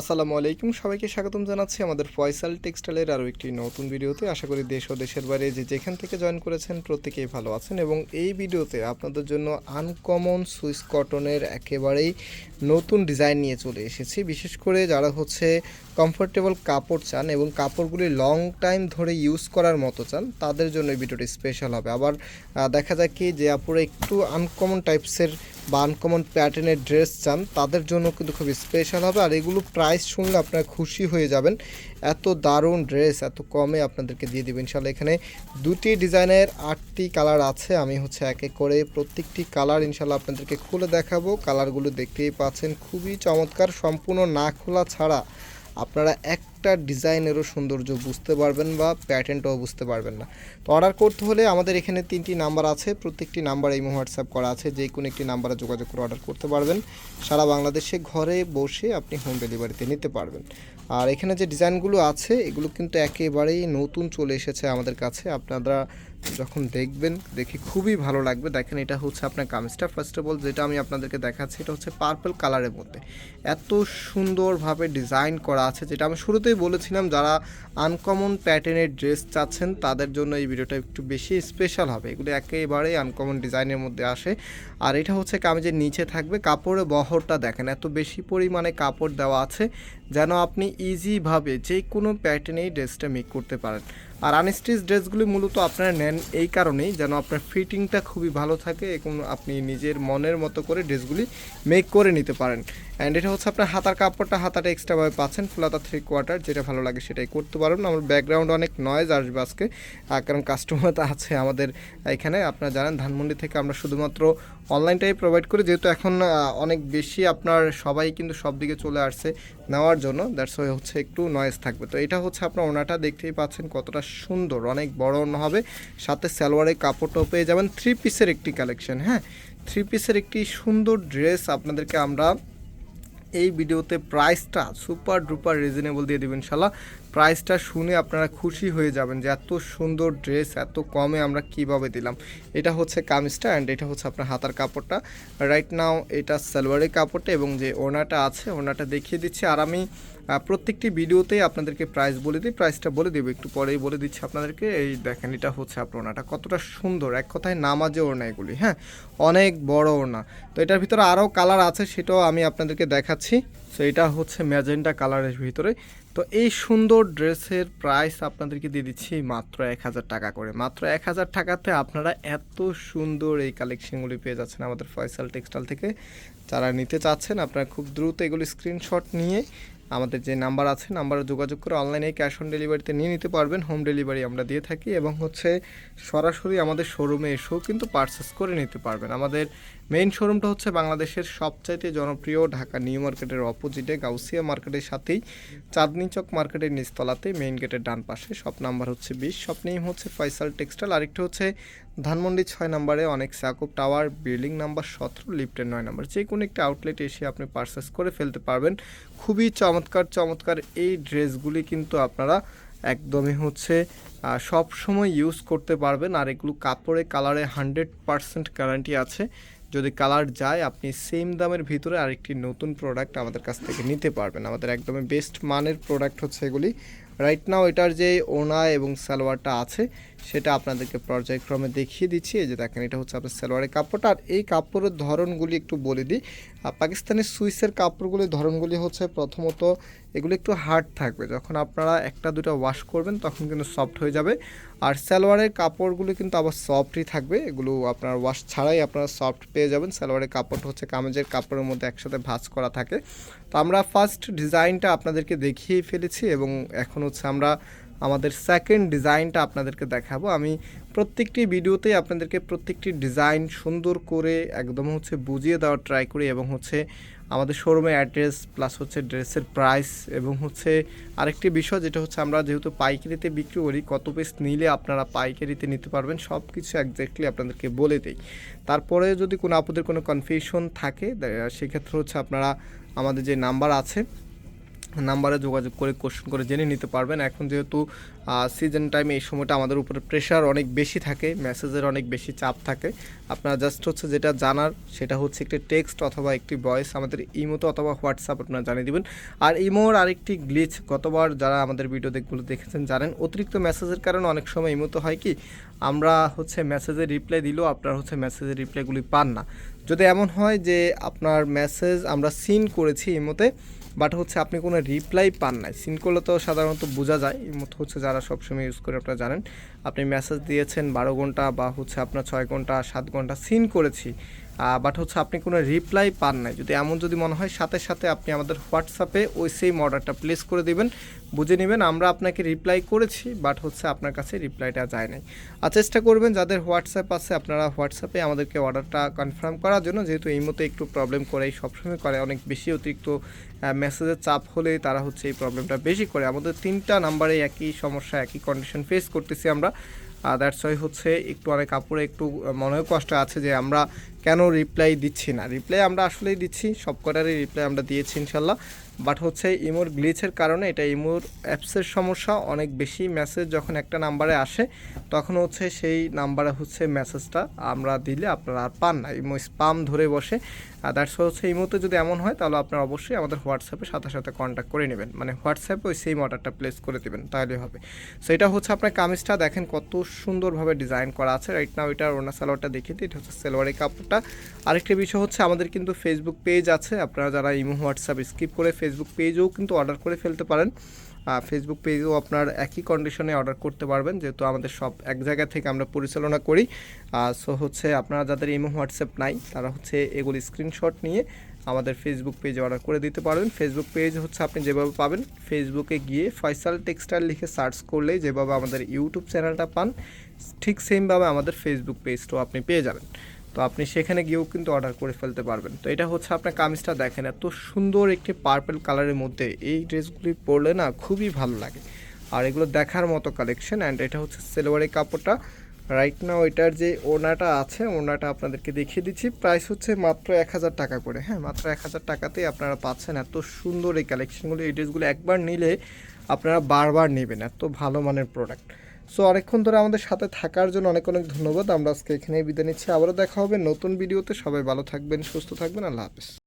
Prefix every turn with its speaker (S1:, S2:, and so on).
S1: আসসালামু আলাইকুম। সবাইকে স্বাগতম জানাচ্ছি আমাদের ফয়সাল টেক্সটাইলের আরও একটি নতুন ভিডিওতে। আশা করি দেশ ও দেশের বাইরে যে যেখান থেকে জয়েন করেছেন প্রত্যেকেই ভালো আছেন এবং এই ভিডিওতে আপনাদের জন্য আনকমন সুইস কটনের একেবারেই নতুন ডিজাইন নিয়ে চলে এসেছি। বিশেষ করে যারা হচ্ছে কমফোর্টেবল কাপড় চান এবং কাপড়গুলি লং টাইম ধরে ইউজ করার মতো চান, তাদের জন্য এই ভিডিওটি স্পেশাল হবে। আবার দেখা যায় কি যে আপুরা একটু আনকমন টাইপসের বা আনকমন প্যাটার্নের ড্রেস চান, তাদের জন্য কিন্তু খুব স্পেশাল হবে। আর এগুলো প্রাইস শুনলে আপনারা খুশি হয়ে যাবেন। এত দারুণ ড্রেস এত কমে আপনাদেরকে দিয়ে দেবেন ইনশাল্লাহ এখানে দুটি ডিজাইনের আটটি কালার আছে। আমি হচ্ছে এক এক করে প্রত্যেকটি কালার ইনশাল্লাহ আপনাদেরকে খুলে দেখাবো। কালারগুলো দেখতেই পাচ্ছেন। খুবই চমৎকার। সম্পূর্ণ না খোলা ছাড়া আপনারা একটা ডিজাইনেরও সৌন্দর্য বুঝতে পারবেন বা প্যাটার্নটাও বুঝতে পারবেন না। তো অর্ডার করতে হলে আমাদের এখানে তিনটি নাম্বার আছে। প্রত্যেকটি নাম্বার এই হোয়াটসঅ্যাপ করা আছে। যে কোনো একটি নাম্বারে যোগাযোগ করে অর্ডার করতে পারবেন। সারা বাংলাদেশে ঘরে বসে আপনি হোম ডেলিভারিতে নিতে পারবেন। আর এখানে যে ডিজাইনগুলো আছে, এগুলো কিন্তু একেবারেই নতুন চলে এসেছে আমাদের কাছে। আপনারা যখন দেখবেন, দেখে খুবই ভালো লাগবে। দেখেন, এটা হচ্ছে আপনার কামিজটা। ফার্স্ট অফ অল যেটা আমি আপনাদেরকে দেখাচ্ছি, এটা হচ্ছে পার্পল কালারের মধ্যে। এত সুন্দরভাবে ডিজাইন করা আছে, যেটা আমি শুরুতেই বলেছিলাম, যারা আনকমন প্যাটার্নের ড্রেস চাচ্ছেন, তাদের জন্য এই ভিডিওটা একটু বেশি স্পেশাল হবে। এগুলো একেবারেই আনকমন ডিজাইনের মধ্যে আসে। আর এটা হচ্ছে কামিজের নিচে থাকবে, কাপড়ের বহরটা দেখেন, এত বেশি পরিমাণে কাপড় দেওয়া আছে। যেন আপনি ইজিভাবে যে কোনো প্যাটার্নেই ড্রেসটা মেক করতে পারেন। আর আনস্টিচ ড্রেসগুলি মূলত আপনারা নেন এই কারণেই যেন আপনার ফিটিংটা খুবই ভালো থাকে এবং আপনি নিজের মনের মতো করে ড্রেসগুলি মেক করে নিতে পারেন। অ্যান্ড এটা হচ্ছে আপনার হাতার কাপড়টা, হাতাটা এক্সট্রাভাবে পাচ্ছেন, ফুলাতা থ্রি কোয়ার্টার যেটা ভালো লাগে সেটাই করতে পারবেন আমার ব্যাকগ্রাউন্ড অনেক নয়েজ আসবে আজকে। কারণ কাস্টমার আছে আমাদের এখানে, আপনারা জানেন ধানমন্ডি থেকে আমরা শুধুমাত্র অনলাইনটাই প্রোভাইড করি। যেহেতু এখন অনেক বেশি আপনার সবাই কিন্তু সব দিকে চলে আসছে। নেওয়ার জন্য দ্যাটস ওয়াই হচ্ছে একটু নয়েজ থাকবে। তো এটা হচ্ছে আপনার ওনাটা দেখতেই পাচ্ছেন কতটা সুন্দর, অনেক বড় ওনা হবে। সাথে সালোয়ারের কাপড়টাও পেয়ে যাবেন। থ্রি পিসের একটি কালেকশন হ্যাঁ? থ্রি পিসের একটি সুন্দর ড্রেস আপনাদেরকে আমরা এই ভিডিওতে প্রাইসটা সুপার ডুপার রিজনেবল দিয়ে দেবেন ইনশাল্লাহ প্রাইসটা শুনে আপনারা খুশি হয়ে যাবেন যে এত সুন্দর ড্রেস, এত কমে আমরা কীভাবে দিলাম। এটা হচ্ছে কামিজটা অ্যান্ড এটা হচ্ছে আপনার হাতার কাপড়টা। রাইট নাও এটা সালোয়ারের কাপড়টা এবং যে ওনাটা আছে ওনাটা দেখিয়ে দিচ্ছি। আর আমি প্রত্যেকটি ভিডিওতেই আপনাদেরকে প্রাইস বলে দিই প্রাইসটা বলে দেবো। একটু পরেই বলে দিচ্ছি আপনাদেরকে। এই দেখেন, এটা হচ্ছে আপনার ওনাটা কতটা সুন্দর। এক কথায় নামাজে ওড়না এগুলি হ্যাঁ? অনেক বড় ওড়না। তো এটার ভিতরে আরও কালার আছে, সেটাও আমি আপনাদেরকে দেখাচ্ছি। সো এটা হচ্ছে ম্যাজেন্টা কালারের ভিতরে। তো এই সুন্দর ড্রেসের প্রাইস আপনাদেরকে দিয়ে দিচ্ছি মাত্র এক হাজার টাকা করে। মাত্র এক হাজার টাকাতে আপনারা এত সুন্দর এই কালেকশনগুলি পেয়ে যাচ্ছেন আমাদের ফয়সাল টেক্সটাইল থেকে। যারা নিতে চাচ্ছেন, আপনারা খুব দ্রুত এগুলি স্ক্রিনশট নিয়ে আমাদের যে নাম্বার আছে নাম্বারে যোগাযোগ করে অনলাইনে ক্যাশ অন ডেলিভারিতে নিয়ে নিতে পারবেন। হোম ডেলিভারি আমরা দিয়ে থাকি এবং হচ্ছে সরাসরি আমাদের শোরুমে এসেও কিন্তু পারচেস করে নিতে পারবেন। আমাদের মেইন শোরুমটা হচ্ছে বাংলাদেশের সবচাইতে জনপ্রিয় ঢাকা নিউ মার্কেটের অপোজিটে গাউসিয়া মার্কেটের সাথেই চাঁদনি চক মার্কেটের নিচতলাতে মেইন গেটের ডান পাশে। শপ নাম্বার হচ্ছে বিশ। শপ নেম হচ্ছে ফয়সাল টেক্সটাইল। আরেকটা হচ্ছে ধানমন্ডি ছয় নম্বরে অনেক সাকুব টাওয়ার, বিল্ডিং নাম্বার সতেরো, লিফটের নয় নাম্বার। যে কোনো একটা আউটলেট এসে আপনি পারচেস করে ফেলতে পারবেন। খুবই চমৎকার চমৎকার এই ড্রেসগুলি কিন্তু আপনারা একদমই হচ্ছে সব সময় ইউজ করতে পারবেন। আর এগুলো কাপড়ে, কালারে হান্ড্রেড পারসেন্ট গ্যারান্টি আছে। যদি কালার যায়, আপনি সেম দামের ভিতরে আরেকটি নতুন প্রোডাক্ট আমাদের কাছ থেকে নিতে পারবেন। আমাদের একদমই বেস্ট মানের প্রোডাক্ট হচ্ছে এগুলি রাইট নাও এটার যে ওনা এবং সালোয়ারটা আছে, সেটা আপনাদেরকে পর্যায়ক্রমে দেখিয়ে দিচ্ছি। এই যে দেখেন, এটা হচ্ছে আপনার সালোয়ারের কাপড়টা। আর এই কাপড়ের ধরনগুলি একটু বলে দিই। আর পাকিস্তানের সুইসের কাপড়গুলির ধরনগুলি হচ্ছে প্রথমত এগুলো একটু হার্ড থাকবে। যখন আপনারা একটা দুটো ওয়াশ করবেন, তখন কিন্তু সফট হয়ে যাবে। আর সালোয়ারের কাপড়গুলো কিন্তু আবার সফটই থাকবে। এগুলো আপনার ওয়াশ ছাড়াই আপনারা সফট পেয়ে যাবেন। সালোয়ারের কাপড়টা হচ্ছে কামেজের কাপড়ের মধ্যে একসাথে ভাঁজ করা থাকে। তো আমরা ফার্স্ট ডিজাইনটা আপনাদেরকে দেখিয়েই ফেলেছি এবং এখন হচ্ছে আমরা আমাদের সেকেন্ড ডিজাইনটা আপনাদেরকে দেখাবো। আমি প্রত্যেকটি ভিডিওতেই আপনাদেরকে প্রত্যেকটি ডিজাইন সুন্দর করে একদম হচ্ছে বুঝিয়ে দেওয়ার ট্রাই করি এবং হচ্ছে আমাদের শোরুমের অ্যাড্রেস প্লাস হচ্ছে ড্রেসের প্রাইস এবং হচ্ছে আরেকটি বিষয় যেটা হচ্ছে আমরা যেহেতু পাইকারিতে বিক্রি করি, কত পিস নিলে আপনারা পাইকারিতে নিতে পারবেন সব কিছু একজ্যাক্টলি আপনাদেরকে বলে দিই। তারপরে যদি কোনো আপনাদের কোনো কনফিউশন থাকে সেক্ষেত্রে হচ্ছে আপনারা আমাদের যে নাম্বার আছে নাম্বারে যোগাযোগ করে কোশ্চেন করে জেনে নিতে পারবেন। এখন যেহেতু সিজন টাইমে এই সময়টা আমাদের উপরে প্রেশার অনেক বেশি থাকে মেসেজের অনেক বেশি চাপ থাকে। আপনারা জাস্ট হচ্ছে যেটা জানার, সেটা হচ্ছে একটি টেক্সট অথবা একটি ভয়েস আমাদের ইমোতে অথবা হোয়াটসঅ্যাপ আপনারা জানিয়ে দিবেন। আর ইমোর আরেকটি গ্লিচ গতবার যারা আমাদের ভিডিও দেখগুলো দেখেছেন জানেন, অতিরিক্ত মেসেজের কারণে অনেক সময় ইমোতে হয় কি আমরা হচ্ছে মেসেজের রিপ্লাই দিলেও আপনার হচ্ছে মেসেজের রিপ্লাইগুলি পান না। যদি এমন হয় যে আপনার মেসেজ আমরা সিন করেছি এই মতে বাট হচ্ছে আপনি কোনো রিপ্লাই পান নাই। সিন করলে তো সাধারণত বোঝা যায়, এই মতো হচ্ছে যারা সবসময় ইউজ করে আপনারা জানেন। আপনি মেসেজ দিয়েছেন বারো ঘণ্টা বা হচ্ছে আপনার ছয় ঘণ্টা, সাত ঘণ্টা সিন করেছি। বাট হচ্ছে আপনি কোনো রিপ্লাই পান নাই। যদি এমন যদি মনে হয়, সাথে সাথে আপনি আমাদের হোয়াটসঅ্যাপে ওই সেম অর্ডারটা প্লেস করে দেবেন, বুঝে নেবেন আমরা আপনাকে রিপ্লাই করেছি বাট হচ্ছে আপনার কাছে রিপ্লাইটা যায় নাই। আর চেষ্টা করবেন যাদের হোয়াটসঅ্যাপ আছে, আপনারা হোয়াটসঅ্যাপে আমাদেরকে অর্ডারটা কনফার্ম করার জন্য, যেহেতু এই মতো একটু প্রবলেম করে সবসময় করে, অনেক বেশি অতিরিক্ত মেসেজের চাপ হলে তারা হচ্ছে এই প্রবলেমটা বেশি করে। আমাদের তিনটা নাম্বারে একই সমস্যা, একই কন্ডিশন ফেস করতেছি আমরা। দ্যাটস ওয়াই হচ্ছে একটু অনেক কাপড়ে একটু মনে কষ্ট আছে যে আমরা কেন রিপ্লাই দিচ্ছি না। রিপ্লাই আমরা আসলেই দিচ্ছি সব কটারই রিপ্লাই আমরা দিয়েছি ইনশাল্লাহ। বাট হচ্ছে ইমোর গ্লিচের কারণে এটা ইমোর অ্যাপসের সমস্যা। অনেক বেশি মেসেজ যখন একটা নাম্বারে আসে, তখন হচ্ছে সেই নাম্বারে হচ্ছে মেসেজটা আমরা দিলে আপনারা আর পান না। ইমো স্পাম ধরে বসে। আর দ্যাটস হচ্ছে ইমোতে যদি এমন হয়, তাহলে আপনারা অবশ্যই আমাদের হোয়াটসঅ্যাপে সাথে সাথে কন্ট্যাক্ট করে নেবেন। মানে হোয়াটসঅ্যাপে ওই সেম অর্ডারটা প্লেস করে দেবেন তাহলে হবে। সো এটা হচ্ছে আপনার কামিজটা। দেখেন কত সুন্দরভাবে ডিজাইন করা আছে। রাইট নাও এটার ওনা সালোয়ারটা দেখিয়ে দিই। এটা হচ্ছে সেলোয়ারের কাপড়টা। আরেকটি বিষয় হচ্ছে আমাদের কিন্তু ফেসবুক পেজ আছে। আপনারা যারা ইমো হোয়াটসঅ্যাপ স্কিপ করে ফেসবুক পেজেও কিন্তু অর্ডার করে ফেলতে পারেন। ফেসবুক পেজেও আপনার একই কন্ডিশনে অর্ডার করতে পারবেন, যেহেতু আমাদের সব এক জায়গা থেকে আমরা পরিচালনা করি। সো হচ্ছে আপনারা যাদের ইমো, হোয়াটসঅ্যাপ নাই, তারা হচ্ছে এগুলি স্ক্রিনশট নিয়ে আমাদের ফেসবুক পেজে অর্ডার করে দিতে পারবেন। ফেসবুক পেজ হচ্ছে আপনি যেভাবে পাবেন ফেসবুকে গিয়ে ফয়সাল টেক্সটাইল লিখে সার্চ করলেই যেভাবে আমাদের ইউটিউব চ্যানেলটা পান, ঠিক সেমভাবে আমাদের ফেসবুক পেজটাও আপনি পেয়ে যাবেন। তো আপনি সেখানে গিয়েও কিন্তু অর্ডার করে ফেলতে পারবেন। তো এটা হচ্ছে আপনার কামিজটা দেখেন, এত সুন্দর একটি পার্পল কালারের মধ্যে। এই ড্রেসগুলি পরলে না খুবই ভালো লাগে। আর এগুলো দেখার মতো কালেকশন অ্যান্ড এটা হচ্ছে সেলোয়ারের কাপড়টা। রাইট নাও এটার যে ওনাটা আছে ওনাটা আপনাদেরকে দেখিয়ে দিচ্ছি। প্রাইস হচ্ছে মাত্র এক হাজার টাকা করে। হ্যাঁ মাত্র এক হাজার টাকাতেই আপনারা পাচ্ছেন এত সুন্দর এই কালেকশনগুলো এই ড্রেসগুলো একবার নিলে আপনারা বারবার নেবেন। এত ভালো মানের প্রোডাক্ট সো অনেকক্ষণ ধরে আমাদের সাথে থাকার জন্য অনেক অনেক ধন্যবাদ। আমরা আজকে এখানেই বিদায় নিচ্ছি। আবারও দেখা হবে নতুন ভিডিওতে। সবাই ভালো থাকবেন, সুস্থ থাকবেন। আল্লাহ হাফেজ।